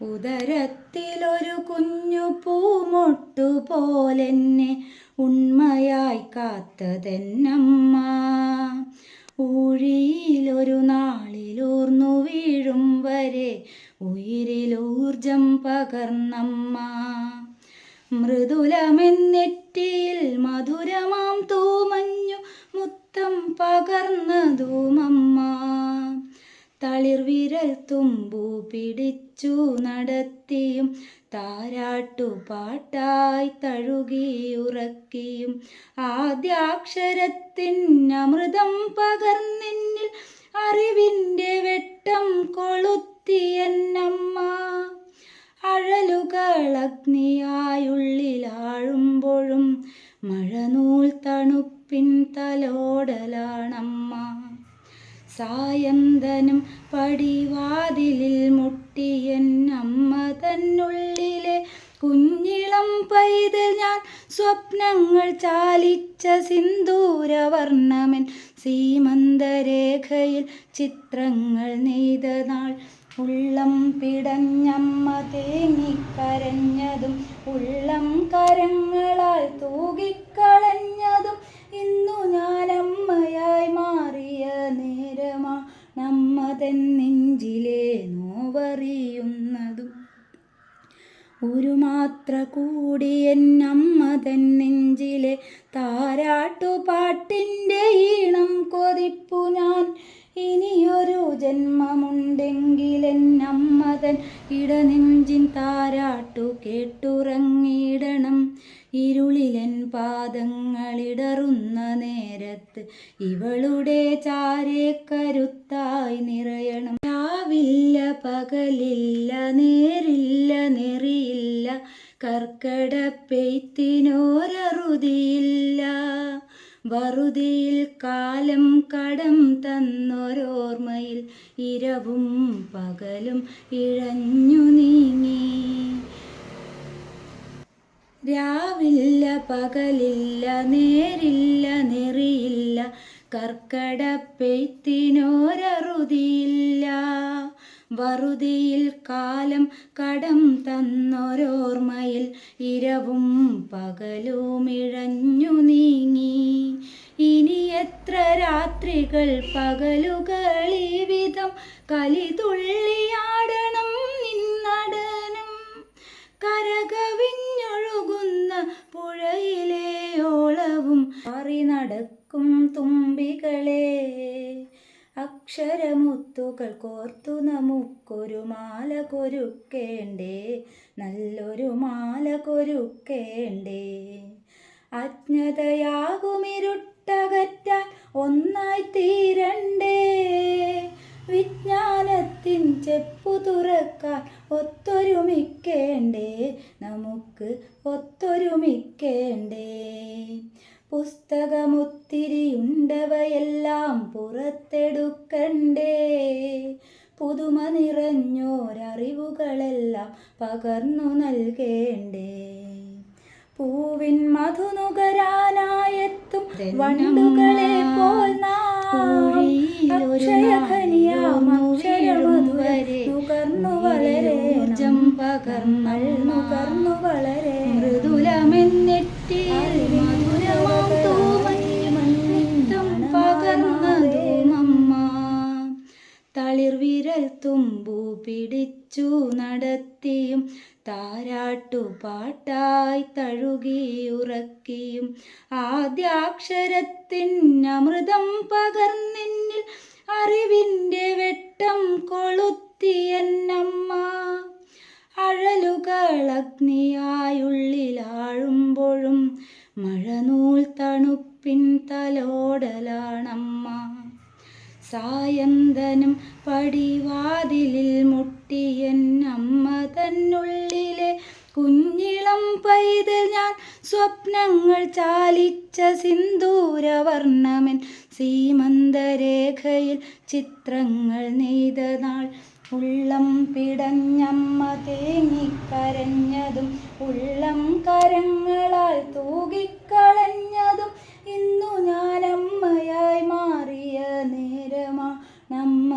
ഉദരത്തിലൊരു കുഞ്ഞു പൂമൊട്ടുപോലെന്നെ ഉണ്മയായി കാത്തതെന്നമ്മ. ഊഴിയിലൊരു നാളിലൂർന്നു വീഴും വരെ ഉയിരിലൂർജം പകർന്നമ്മ. മൃദുലമെന്നെറ്റിയിൽ മധുരമാം തൂമഞ്ഞു മുത്തം പകർന്നതുമമ്മ. തളിർവിരൽ തുമ്പു പിടിച്ചു നടത്തിയും താരാട്ടുപാട്ടായി തഴുകിയുറക്കിയും ആദ്യാക്ഷരത്തിൻ അമൃതം പൈതൽ ഞാൻ സ്വപ്നങ്ങൾ ചാലിച്ച സിന്ദൂരവർണമൻ സീമന്തരേഖയിൽ ചിത്രങ്ങൾ നെയ്ത നാൾ. ഉള്ളം പിടഞ്ഞമ്മ തേങ്ങിക്കരഞ്ഞതും ഉള്ളം കരങ്ങളാൽ തൂകിക്കളഞ്ഞതും ഇന്നു ഞാൻ അമ്മയായി മാറിയ നേരമാ നമ്മ തൻ നോവറിയുന്നതും. ഒരു മാത്ര കൂടി എന്നമ്മ തൻ നെഞ്ചിലെ താരാട്ടുപാട്ടിന്റെ ഈണം കൊതിപ്പു ഞാൻ. ഇനിയൊരു ജന്മമുണ്ടെങ്കിലെന്നമ്മ തൻ ഇടനെഞ്ചിൻ താരാട്ടു കേട്ടുറങ്ങിയിടണം. ഇരുളിലൻ പാദങ്ങളിടറുന്ന നേരത്ത് ഇവളുടെ ചാരെ കരുത്തായി നിറയണം. രാവില്ല പകലില്ല നേരില്ല നെറിയില്ല കർക്കട പെയ്ത്തിനോരറുതിയില്ല വറുതിയിൽ കാലം കടം തന്നൊരോർമ്മയിൽ ഇരവും പകലും ഇഴഞ്ഞു നീങ്ങി. രാവില്ല പകലില്ല നേരില്ല നെറിയില്ല. കർക്കട പെയ്ത്തിനോരറുതിയില്ല വറുതിയിൽ കാലം കടം തന്നൊരോർമ്മയിൽ ഇരവും പകലും ഇഴഞ്ഞു നീങ്ങി. ഇനി എത്ര രാത്രികൾ പകലുകൾ ഈ വിധം കലിതുള്ളിയാടണം നിന്നടനം. കരകവിഞ്ഞൊഴുകുന്ന പുഴയിലെ ഓളവും മാറി നടക്കും തുമ്പികളെ. അക്ഷരമുത്തുകൾ കോർത്തു നമുക്കൊരു മാല കൊരുക്കേണ്ടേ? നല്ലൊരു മാല കൊരുക്കേണ്ടേ? അജ്ഞതയാകുമിരുട്ടകറ്റാൻ ഒന്നായി തീരണ്ടേ? വിജ്ഞാനത്തിൻ ചെപ്പു തുറക്കാൻ ഒത്തൊരുമിക്കേണ്ടേ? നമുക്ക് ഒത്തൊരുമിക്കേണ്ടേ? പുസ്തകമൊത്തിരിയുണ്ടവയെല്ലാം പുറത്തെടുക്കണ്ടേ? പുതുമ നിറഞ്ഞോരറിവുകളെല്ലാം പകർന്നു നൽകേണ്ടേ? പൂവിൻ മധുനുകരാനായെത്തും വണ്ടുകളെ പോൽ നുകർന്നു പകർന്നൾ നുകർന്നു വളരേ മൃദുലമെന്നെറ്റിയിൽ തളിർവിരൽ തുമ്പു പിടിച്ചു നടത്തിയും താരാട്ടുപാട്ടായി തഴുകിയുറക്കിയും ആദ്യാക്ഷരത്തിൻ അമൃതം പകർന്നിന്നിൽ അറിവിന്റെ വെട്ടം കൊളുത്തിയെന്നമ്മ അഴലുകൾ അഗ്നിയായുള്ളിലാഴുമ്പോഴും മഴനൂൽ തണുപ്പിൻ തലോടലാണമ്മ. സായന്തനം പടിവാതിലിൽ മുട്ടിയൻ അമ്മ തന്നുള്ളിലെ കുഞ്ഞിളം പൈതൽ ഞാൻ സ്വപ്നങ്ങൾ ചാലിച്ച സിന്ദൂരവർണമൻ സീമന്തരേഖയിൽ ചിത്രങ്ങൾ നെയ്ത നാൾ ഉള്ളം പിടഞ്ഞമ്മ തേങ്ങിക്കരഞ്ഞതും ഉള്ളം കരങ്ങളാൽ തൂകിക്കളഞ്ഞതും ഇന്നു ഞാൻ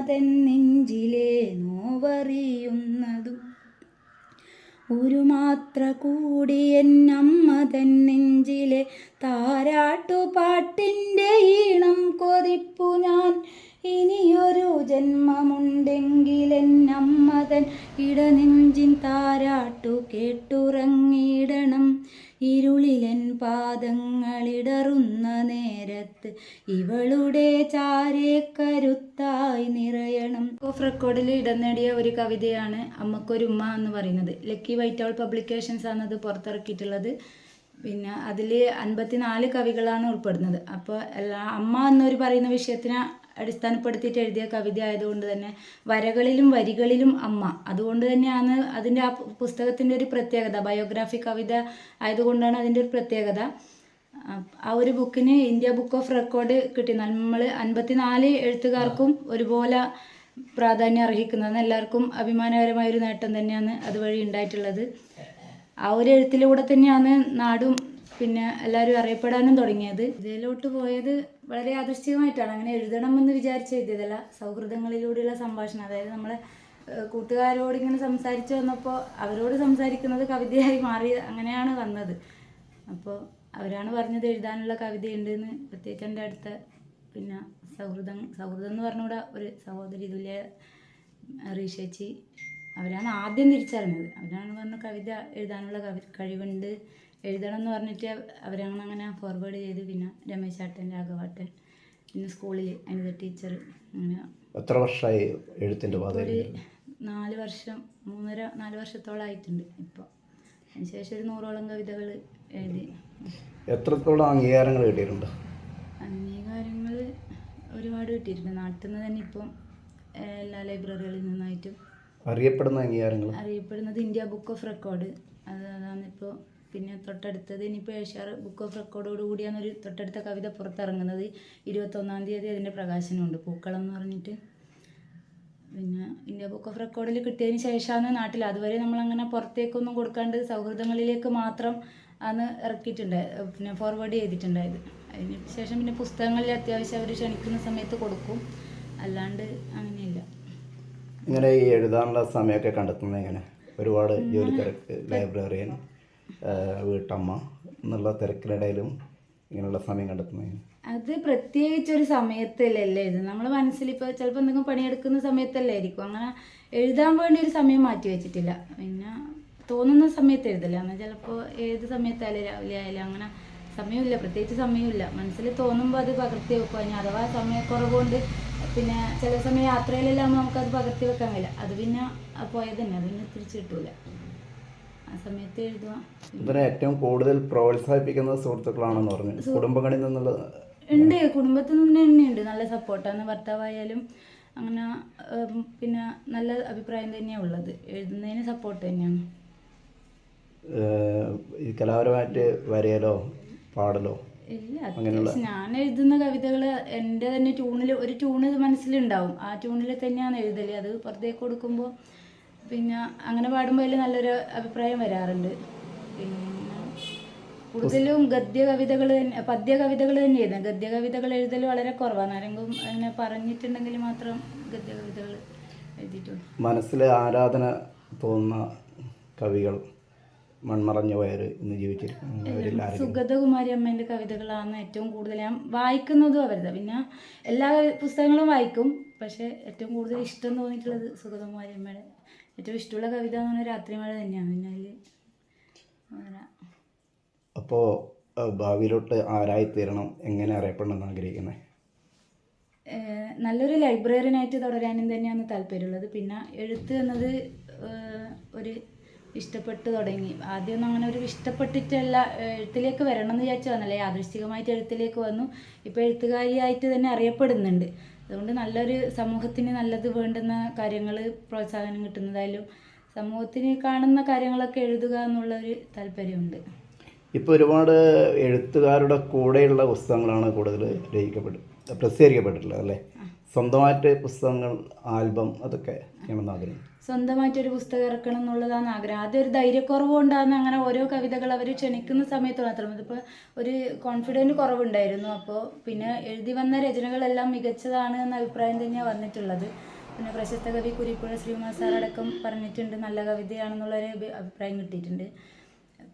നമ്മതൻ നെഞ്ചിലെ നോവറിയുന്നതും ഒരു മാത്ര കൂടി എന്നമ്മ തൻ നെഞ്ചിലെ താരാട്ടുപാട്ടിന്റെ ഈണം കൊതിപ്പു ഞാൻ. ഇനിയൊരു ജന്മമുണ്ടെങ്കിൽ എന്നമ്മ തൻ ഇടനെഞ്ചിൻ താരാട്ടു കേട്ടുറങ്ങിയിടണം. ഇരുളിലൻ പാദങ്ങളിടറുന്ന നേരത്ത് ഇവളുടെ ചാരേ കരുത്തായി നിറയണം. ഓഫ് റെക്കോർഡിൽ ഇടം നേടിയ ഒരു കവിതയാണ് അമ്മക്കൊരുമ്മ എന്ന് പറയുന്നത്. ലക്കി വൈറ്റ് ഔൾ പബ്ലിക്കേഷൻസ് ആണ് അത് പുറത്തിറക്കിയിട്ടുള്ളത്. പിന്നെ അതിൽ അൻപത്തിനാല് കവികളാണ് ഉൾപ്പെടുന്നത്. അപ്പോൾ എല്ലാ അമ്മ എന്നൊരു പറയുന്ന വിഷയത്തിനെ അടിസ്ഥാനപ്പെടുത്തിയിട്ട് എഴുതിയ കവിത ആയതുകൊണ്ട് തന്നെ വരകളിലും വരികളിലും അമ്മ. അതുകൊണ്ട് തന്നെയാണ് അതിന്റെ ആ പുസ്തകത്തിന്റെ ഒരു പ്രത്യേകത. ബയോഗ്രാഫി കവിത ആയതുകൊണ്ടാണ് അതിന്റെ ഒരു പ്രത്യേകത. ആ ഒരു ബുക്കിന് ഇന്ത്യ ബുക്ക് ഓഫ് റെക്കോർഡ് കിട്ടി. നമ്മൾ അൻപത്തിനാല് എഴുത്തുകാർക്കും ഒരുപോലെ പ്രാധാന്യം അർഹിക്കുന്നതാണ്. എല്ലാവർക്കും അഭിമാനകരമായ ഒരു നേട്ടം തന്നെയാണ് അതുവഴി ഉണ്ടായിട്ടുള്ളത്. ആ ഒരു എഴുത്തിലൂടെ തന്നെയാണ് നാടും പിന്നെ എല്ലാവരും അറിയപ്പെടാനും തുടങ്ങിയത്. ഇതിലോട്ട് പോയത് വളരെ യാദൃശ്ചികമായിട്ടാണ് അങ്ങനെ എഴുതണമെന്ന് വിചാരിച്ച് എഴുതിയതല്ല സൗഹൃദങ്ങളിലൂടെയുള്ള സംഭാഷണം. അതായത് നമ്മളെ കൂട്ടുകാരോട് ഇങ്ങനെ സംസാരിച്ചു വന്നപ്പോൾ അവരോട് സംസാരിക്കുന്നത് കവിതയായി മാറി അങ്ങനെയാണ് വന്നത്. അപ്പോൾ അവരാണ് പറഞ്ഞത് എഴുതാനുള്ള കവിതയുണ്ട് എന്ന് പ്രത്യേകിച്ച് എന്റെ അടുത്ത പിന്നെ സൗഹൃദം സൗഹൃദം എന്ന് പറഞ്ഞുകൂടെ ഒരു സഹോദരി തുല്യ റീഷേച്ചി അവരാണ് ആദ്യം തിരിച്ചറിഞ്ഞത്. അവരാണ് പറഞ്ഞ കവിത എഴുതാനുള്ള കവി കഴിവുണ്ട്. എഴുതണം എന്ന് പറഞ്ഞിട്ട് അവരങ്ങനെ അങ്ങനെ ഫോർവേഡ് ചെയ്ത് പിന്നെ രമേശ് ചാട്ടൻ രാഘവാട്ടൻ പിന്നെ സ്കൂളിൽ അനിത ടീച്ചർ അങ്ങനെ എത്ര വർഷമായി എഴുത്തിന്റെ ഒരു നാല് വർഷം മൂന്നര നാല് വർഷത്തോളം ആയിട്ടുണ്ട് ഇപ്പോൾ അതിനുശേഷം ഒരു നൂറോളം കവിതകൾ എഴുതി. എത്രത്തോളം അംഗീകാരങ്ങൾ കിട്ടിയിട്ടുണ്ട്? അംഗീകാരങ്ങൾ ഒരുപാട് കിട്ടിയിട്ടുണ്ട്. നാട്ടിൽ നിന്ന് തന്നെ ഇപ്പം എല്ലാ ലൈബ്രറികളിൽ നിന്നായിട്ടും അറിയപ്പെടുന്ന അംഗീകാരങ്ങൾ അറിയപ്പെടുന്നത് ഇന്ത്യ ബുക്ക് ഓഫ് റെക്കോർഡ് അതാണിപ്പോൾ പിന്നെ തൊട്ടടുത്തത് ഇനിയിപ്പോൾ ഏഷ്യാറ് ബുക്ക് ഓഫ് റെക്കോർഡോട് കൂടിയാണ് ഒരു തൊട്ടടുത്ത കവിത പുറത്തിറങ്ങുന്നത്. ഇരുപത്തൊന്നാം തീയതി അതിന്റെ പ്രകാശനമുണ്ട്. പൂക്കളം എന്ന് പറഞ്ഞിട്ട്. പിന്നെ ഇന്ത്യ ബുക്ക് ഓഫ് റെക്കോർഡിൽ കിട്ടിയതിന് ശേഷമാണ് നാട്ടിൽ. അതുവരെ നമ്മളങ്ങനെ പുറത്തേക്കൊന്നും കൊടുക്കാണ്ട് സൗഹൃദങ്ങളിലേക്ക് മാത്രം അന്ന് ഇറക്കിയിട്ടുണ്ട്. പിന്നെ ഫോർവേഡ് ചെയ്തിട്ടുണ്ടായത്. അതിന് ശേഷം പിന്നെ പുസ്തകങ്ങളിൽ അത്യാവശ്യം അവർ ക്ഷണിക്കുന്ന സമയത്ത് കൊടുക്കും. അല്ലാണ്ട് അങ്ങനെയില്ല ഇങ്ങനെ ഈ എഴുതാനുള്ള സമയമൊക്കെ കണ്ടെത്തുന്നത് എങ്ങനെ? ഒരുപാട് ജോലി തിരക്ക് ലൈബ്രറിയൻ വീട്ടമ്മ എന്നുള്ള തിരക്കിനിടയിലും ഇങ്ങനെയുള്ള സമയം കണ്ടെത്തുന്നത് അത് പ്രത്യേകിച്ച് ഒരു സമയത്തല്ലേ എഴുതുന്നത് നമ്മൾ മനസ്സിൽ ഇപ്പോൾ ചിലപ്പോൾ എന്തെങ്കിലും പണിയെടുക്കുന്ന സമയത്തല്ലേ ആയിരിക്കും. അങ്ങനെ എഴുതാൻ വേണ്ടി ഒരു സമയം മാറ്റി വെച്ചിട്ടില്ല. പിന്നെ തോന്നുന്ന സമയത്ത് എഴുതില്ല എന്നാൽ ചിലപ്പോൾ ഏത് സമയത്തായാലും രാവിലെ ആയാലും അങ്ങനെ സമയമില്ല. പ്രത്യേകിച്ച് സമയമില്ല. മനസ്സിൽ തോന്നുമ്പോൾ അത് പകർത്തി വെക്കുക അഥവാ സമയക്കുറവ് കൊണ്ട് പിന്നെ ചില സമയം യാത്രയിലെല്ലാം നമുക്കത് പകർത്തി വെക്കാൻ കഴിയില്ല. അത് പിന്നെ പോയത് തന്നെ അത് പിന്നെ തിരിച്ചു കിട്ടൂല. ആ സമയത്ത് എഴുതുക ഇതിനെ ഏറ്റവും കൂടുതൽ പ്രോത്സാഹിപ്പിക്കുന്ന സുഹൃത്തുക്കളാണെന്ന് പറഞ്ഞു. കുടുംബങ്ങളിൽ നിന്നുള്ള ഉണ്ട്. കുടുംബത്തിൽ നിന്ന് തന്നെയുണ്ട് നല്ല സപ്പോർട്ടാണ്. ഭർത്താവായാലും അങ്ങനെ പിന്നെ നല്ല അഭിപ്രായം തന്നെയാണ് ഉള്ളത്. എഴുതുന്നതിന് സപ്പോർട്ട് തന്നെയാണ്. കലാപരമായിട്ട് വരയലോ? പാടലോ? ഇല്ല അത്യാവശ്യം ഞാൻ എഴുതുന്ന കവിതകൾ എന്റെ തന്നെ ട്യൂണിൽ ഒരു ട്യൂണ് മനസ്സിലുണ്ടാവും. ആ ട്യൂണിൽ തന്നെയാണ് എഴുതൽ. അത് പുറത്തേക്ക് കൊടുക്കുമ്പോൾ പിന്നെ അങ്ങനെ പാടുമ്പോൾ അതിൽ നല്ലൊരു അഭിപ്രായം വരാറുണ്ട്. പിന്നെ കൂടുതലും ഗദ്യ കവിതകൾ തന്നെ പദ്യ കവിതകൾ തന്നെ എഴുതാം ഗദ്യ കവിതകൾ എഴുതൽ വളരെ കുറവാണ് ആരെങ്കിലും അങ്ങനെ പറഞ്ഞിട്ടുണ്ടെങ്കിൽ മാത്രം ഗദ്യ കവിതകൾ എഴുതിയിട്ടുള്ളൂ. മനസ്സിലെ ആരാധന തോന്നുന്ന കവികൾ മൺമറഞ്ഞ വയറ് ഇന്ന് ജീവിച്ചിരിക്കുന്നു. സുഗതകുമാരി അമ്മേന്റെ കവിതകളാണ് ഏറ്റവും കൂടുതൽ ഞാൻ വായിക്കുന്നതും അവരുടെ. പിന്നെ എല്ലാ പുസ്തകങ്ങളും വായിക്കും പക്ഷേ ഏറ്റവും കൂടുതൽ ഇഷ്ടം തോന്നിയിട്ടുള്ളത് സുഗതകുമാരി അമ്മയുടെ ഏറ്റവും ഇഷ്ടമുള്ള കവിത എന്ന് പറഞ്ഞാൽ രാത്രിമഴ തന്നെയാണ്. പിന്നെ അതിൽ അപ്പോൾ ഭാവിയിലോട്ട് ആരായിത്തീരണം എങ്ങനെ അറിയപ്പെടണമെന്ന് ആഗ്രഹിക്കുന്നത് നല്ലൊരു ലൈബ്രറിയനായിട്ട് തുടരാനും തന്നെയാണ് താല്പര്യമുള്ളത്. പിന്നെ എഴുത്ത് എന്നത് ഒരു ഇഷ്ടപ്പെട്ട് തുടങ്ങി. ആദ്യമൊന്നും അങ്ങനെ ഒരു ഇഷ്ടപ്പെട്ടിട്ടല്ല എഴുത്തിലേക്ക് വരണം എന്ന് വിചാരിച്ചു വന്നല്ലേ? യാദൃശ്ചികമായിട്ട് എഴുത്തിലേക്ക് വന്നു. ഇപ്പോൾ എഴുത്തുകാരിയായിട്ട് തന്നെ അറിയപ്പെടുന്നുണ്ട്. അതുകൊണ്ട് നല്ലൊരു സമൂഹത്തിന് നല്ലത് വേണ്ടുന്ന കാര്യങ്ങൾ പ്രോത്സാഹനം കിട്ടുന്നതായാലും സമൂഹത്തിന് കാണുന്ന കാര്യങ്ങളൊക്കെ എഴുതുക എന്നുള്ളൊരു താല്പര്യമുണ്ട്. ഇപ്പോൾ ഒരുപാട് എഴുത്തുകാരുടെ കൂടെയുള്ള പുസ്തകങ്ങളാണ് കൂടുതൽ രചിക്കപ്പെട്ട് പ്രസിദ്ധീകരിക്കപ്പെട്ടിട്ടുള്ളത് അല്ലേ? സ്വന്തമായിട്ട് പുസ്തകങ്ങൾ ആൽബം അതൊക്കെ ചെയ്യണമെന്ന് ആഗ്രഹം സ്വന്തമായിട്ടൊരു പുസ്തകം ഇറക്കണം എന്നുള്ളതാണ് ആഗ്രഹം. ഒരു ധൈര്യക്കുറവ് കൊണ്ടാണ് അങ്ങനെ ഓരോ കവിതകൾ അവർ ക്ഷണിക്കുന്ന സമയത്ത് മാത്രം. ഇതിപ്പോൾ ഒരു കോൺഫിഡന്റ് കുറവുണ്ടായിരുന്നു. അപ്പോൾ പിന്നെ എഴുതി വന്ന രചനകളെല്ലാം മികച്ചതാണ് എന്ന അഭിപ്രായം തന്നെയാണ് വന്നിട്ടുള്ളത്. പിന്നെ പ്രശസ്ത കവി കുരിപ്പുഴ ശ്രീകുമാർ സാറടക്കം പറഞ്ഞിട്ടുണ്ട് നല്ല കവിതയാണെന്നുള്ളൊരു അഭി- അഭിപ്രായം കിട്ടിയിട്ടുണ്ട്.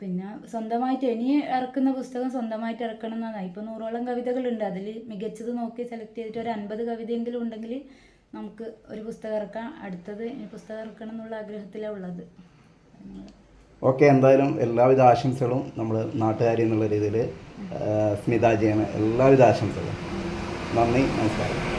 പിന്നെ സ്വന്തമായിട്ട് ഇനി ഇറക്കുന്ന പുസ്തകം സ്വന്തമായിട്ട് ഇറക്കണം എന്നാണ്. ഇപ്പോൾ നൂറോളം കവിതകളുണ്ട്. അതിൽ മികച്ചത് നോക്കി സെലക്ട് ചെയ്തിട്ട് ഒരു അൻപത് കവിതയെങ്കിലും ഉണ്ടെങ്കിൽ നമുക്ക് ഒരു പുസ്തകം ഇറക്കാം. അടുത്തത് ഇനി പുസ്തകം ഇറക്കണം എന്നുള്ള ആഗ്രഹത്തിലാണ് ഉള്ളത്. ഓക്കെ എന്തായാലും എല്ലാവിധ ആശംസകളും നമ്മൾ നാട്ടുകാരി എന്നുള്ള രീതിയിൽ സ്മിത ചെയ്യണ എല്ലാവിധ ആശംസകളും. നന്ദി നമസ്കാരം.